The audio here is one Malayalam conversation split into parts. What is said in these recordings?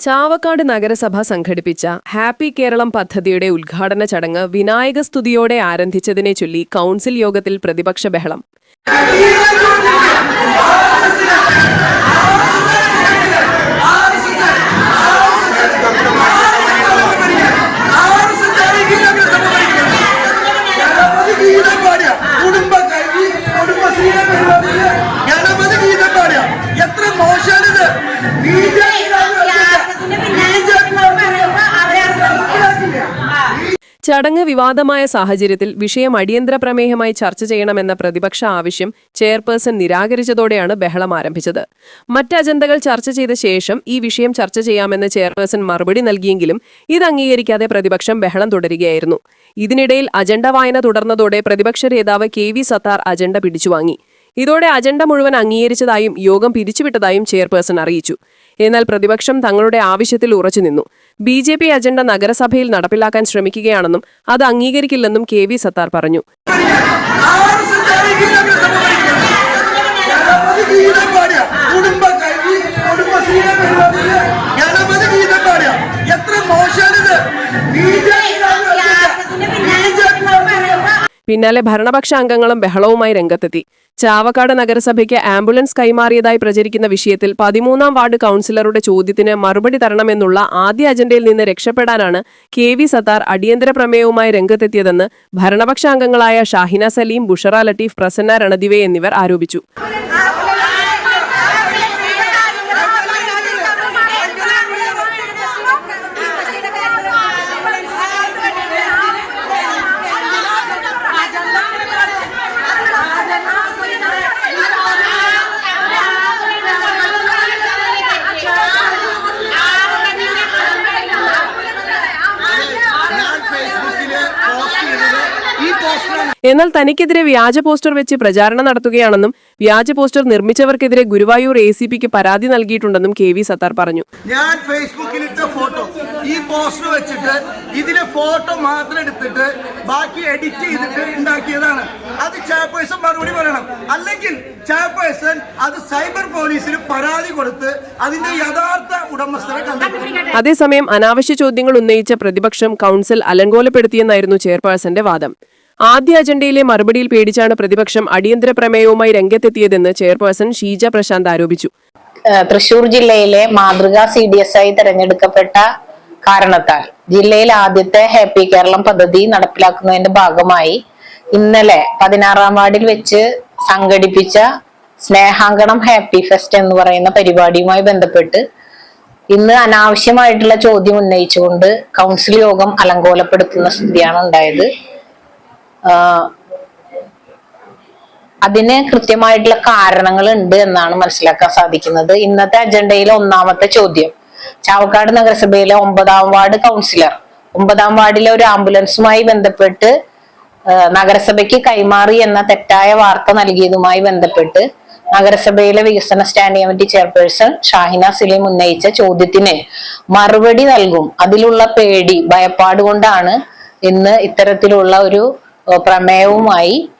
Chavakkad നഗരസഭ സംഘടിപ്പിച്ച ഹാപ്പി കേരളം പദ്ധതിയുടെ ഉദ്ഘാടന ചടങ്ങ് വിനായക സ്തുതിയോടെ ആരംഭിച്ചതിനെ ചൊല്ലി കൗൺസിൽ യോഗത്തിൽ പ്രതിപക്ഷ ബഹളം. ചടങ്ങ് വിവാദമായ സാഹചര്യത്തിൽ വിഷയം അടിയന്തര പ്രമേയമായി ചർച്ച ചെയ്യണമെന്ന പ്രതിപക്ഷ ആവശ്യം ചെയർപേഴ്സൺ നിരാകരിച്ചതോടെയാണ് ബഹളം ആരംഭിച്ചത്. മറ്റ് അജണ്ടകൾ ചർച്ച ചെയ്ത ശേഷം ഈ വിഷയം ചർച്ച ചെയ്യാമെന്ന് ചെയർപേഴ്സൺ മറുപടി നൽകിയെങ്കിലും ഇത് അംഗീകരിക്കാതെ പ്രതിപക്ഷം ബഹളം തുടരുകയായിരുന്നു. ഇതിനിടയിൽ അജണ്ട വായന തുടർന്നതോടെ പ്രതിപക്ഷ നേതാവ് കെ വി സത്താർ അജണ്ട പിടിച്ചുവാങ്ങി. ഇതോടെ അജണ്ട മുഴുവൻ അംഗീകരിച്ചതായും യോഗം പിരിച്ചുവിട്ടതായും ചെയർപേഴ്സൺ അറിയിച്ചു. എന്നാൽ പ്രതിപക്ഷം തങ്ങളുടെ ആവശ്യത്തിൽ ഉറച്ചുനിന്നു ബി ജെ പി അജണ്ട നഗരസഭയിൽ നടപ്പിലാക്കാൻ ശ്രമിക്കുകയാണെന്നും അത് അംഗീകരിക്കില്ലെന്നും കെ വി സത്താർ പറഞ്ഞു. എത്ര ബി ജെ പിന്നാലെ ഭരണപക്ഷ അംഗങ്ങളും ബഹളവുമായി രംഗത്തെത്തി. ചാവക്കാട് നഗരസഭയ്ക്ക് ആംബുലൻസ് കൈമാറിയതായി പ്രചരിക്കുന്ന വിഷയത്തിൽ പതിമൂന്നാം വാർഡ് കൗൺസിലറുടെ ചോദ്യത്തിന് മറുപടി തരണമെന്നുള്ള ആദ്യ അജണ്ടയിൽ നിന്ന് രക്ഷപ്പെടാനാണ് കെ വി സത്താർ അടിയന്തര പ്രമേയവുമായി രംഗത്തെത്തിയതെന്ന് ഭരണപക്ഷ അംഗങ്ങളായ ഷാഹിന സലീം ബുഷറ ലട്ടീഫ് പ്രസന്ന രണദിവെ എന്നിവർ ആരോപിച്ചു. എന്നാൽ തനിക്കെതിരെ വ്യാജ പോസ്റ്റർ വെച്ച് പ്രചാരണം നടത്തുകയാണെന്നും വ്യാജ പോസ്റ്റർ നിർമ്മിച്ചവർക്കെതിരെ ഗുരുവായൂർ എ സി പിക്ക് പരാതി നൽകിയിട്ടുണ്ടെന്നും കെ വി സത്താർ പറഞ്ഞു. ഞാൻ ഫേസ്ബുക്കിൽ ഇട്ട ഫോട്ടോ. ഈ പോസ്റ്റർ വെച്ചിട്ട് ഇതിലെ ഫോട്ടോ മാത്രം എടുത്തിട്ട് ബാക്കി എഡിറ്റ് ചെയ്തിട്ട് ഉണ്ടാക്കിയതാണ്. അത് ചെയർപേഴ്സൺ മറുപടി പറയണം. അല്ലെങ്കിൽ ചെയർപേഴ്സൺ അത് സൈബർ പോലീസിന് പരാതി കൊടുത്ത് അതിന്റെ യഥാർത്ഥ ഉടമസ്ഥരെ കണ്ടെത്തും. അതേസമയം അനാവശ്യ ചോദ്യങ്ങൾ ഉന്നയിച്ച പ്രതിപക്ഷം കൌൺസിൽ അലങ്കോലപ്പെടുത്തിയെന്നായിരുന്നു ചെയർപേഴ്സന്റെ വാദം. ആദ്യ അജണ്ടയിലെ മറുപടിയിൽ പേടിച്ചാണ് പ്രതിപക്ഷം അടിയന്തര പ്രമേയവുമായി രംഗത്തെത്തിയതെന്ന് ചെയർപേഴ്സൺ ഷീജ പ്രശാന്ത് ആരോപിച്ചു. തൃശൂർ ജില്ലയിലെ മാതൃകാ സി ഡി എസ് ആയി തെരഞ്ഞെടുക്കപ്പെട്ട കാരണത്താൽ ജില്ലയിൽ ആദ്യത്തെ ഹാപ്പി കേരളം പദ്ധതി നടപ്പിലാക്കുന്നതിന്റെ ഭാഗമായി ഇന്നലെ പതിനാറാം വാർഡിൽ വെച്ച് സംഘടിപ്പിച്ച സ്നേഹാങ്കണം ഹാപ്പി ഫെസ്റ്റ് എന്ന് പറയുന്ന പരിപാടിയുമായി ബന്ധപ്പെട്ട് ഇന്ന് അനാവശ്യമായിട്ടുള്ള ചോദ്യം ഉന്നയിച്ചുകൊണ്ട് കൗൺസിൽ യോഗം അലങ്കോലപ്പെടുത്തുന്ന സ്ഥിതിയാണ് ഉണ്ടായത്. അതിന് കൃത്യമായിട്ടുള്ള കാരണങ്ങൾ ഉണ്ട് എന്നാണ് മനസ്സിലാക്കാൻ സാധിക്കുന്നത്. ഇന്നത്തെ അജണ്ടയിലെ ഒന്നാമത്തെ ചോദ്യം. ചാവക്കാട് നഗരസഭയിലെ ഒമ്പതാം വാർഡ് കൗൺസിലർ. ഒമ്പതാം വാർഡിലെ ഒരു ആംബുലൻസുമായി ബന്ധപ്പെട്ട് നഗരസഭയ്ക്ക് കൈമാറി എന്ന തെറ്റായ വാർത്ത നൽകിയതുമായി ബന്ധപ്പെട്ട് നഗരസഭയിലെ വികസന standing committee chairperson Shahina Saleem ഉന്നയിച്ച ചോദ്യത്തിന് മറുപടി നൽകും. അതിലുള്ള പേടി ഭയപ്പാട് കൊണ്ടാണ് ഇന്ന് ഇത്തരത്തിലുള്ള ഒരു പ്രമേയവുമായി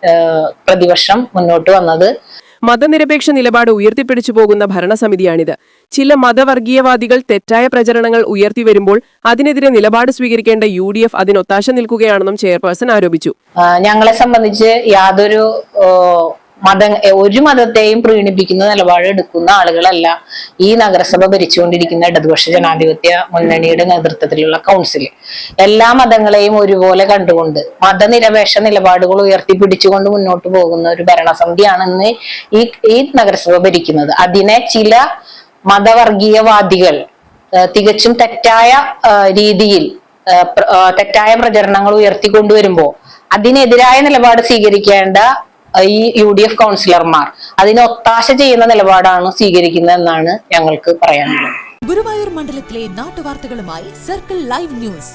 പ്രതിപക്ഷം മുന്നോട്ട് വന്നത്. മതനിരപേക്ഷ നിലപാട് ഉയർത്തിപ്പിടിച്ചു പോകുന്ന ഭരണസമിതിയാണിത്. ചില മതവർഗീയവാദികൾ തെറ്റായ പ്രചരണങ്ങൾ ഉയർത്തി വരുമ്പോൾ അതിനെതിരെ നിലപാട് സ്വീകരിക്കേണ്ട യു ഡി എഫ് അതിനൊത്താശ നിൽക്കുകയാണെന്നും ചെയർപേഴ്സൺ ആരോപിച്ചു. ഞങ്ങളെ സംബന്ധിച്ച് യാതൊരു മത ഒരു മതത്തെയും പ്രീണിപ്പിക്കുന്ന നിലപാട് എടുക്കുന്ന ആളുകളല്ല ഈ നഗരസഭ ഭരിച്ചുകൊണ്ടിരിക്കുന്ന ഇടതുപക്ഷ ജനാധിപത്യ മുന്നണിയുടെ നേതൃത്വത്തിലുള്ള കൗൺസിൽ എല്ലാ മതങ്ങളെയും ഒരുപോലെ കണ്ടുകൊണ്ട് മതനിരപേക്ഷ നിലപാടുകൾ ഉയർത്തിപ്പിടിച്ചുകൊണ്ട് മുന്നോട്ട് പോകുന്ന ഒരു ഭരണസമിതിയാണ് ഈ ഈ നഗരസഭ ഭരിക്കുന്നത്. അതിനെ ചില മതവർഗീയവാദികൾ തികച്ചും തെറ്റായ രീതിയിൽ തെറ്റായ പ്രചരണങ്ങൾ ഉയർത്തിക്കൊണ്ടുവരുമ്പോ അതിനെതിരായ നിലപാട് സ്വീകരിക്കേണ്ട ഈ യു ഡി എഫ് കൗൺസിലർമാർ അതിനെ ഒത്താശ ചെയ്യുന്ന നിലപാടാണ് സ്വീകരിക്കുന്നത് എന്നാണ് ഞങ്ങൾക്ക് പറയാനുള്ളത്. ഗുരുവായൂർ മണ്ഡലത്തിലെ നാട്ടുവാർത്തകളുമായി സർക്കിൾ ലൈവ് ന്യൂസ്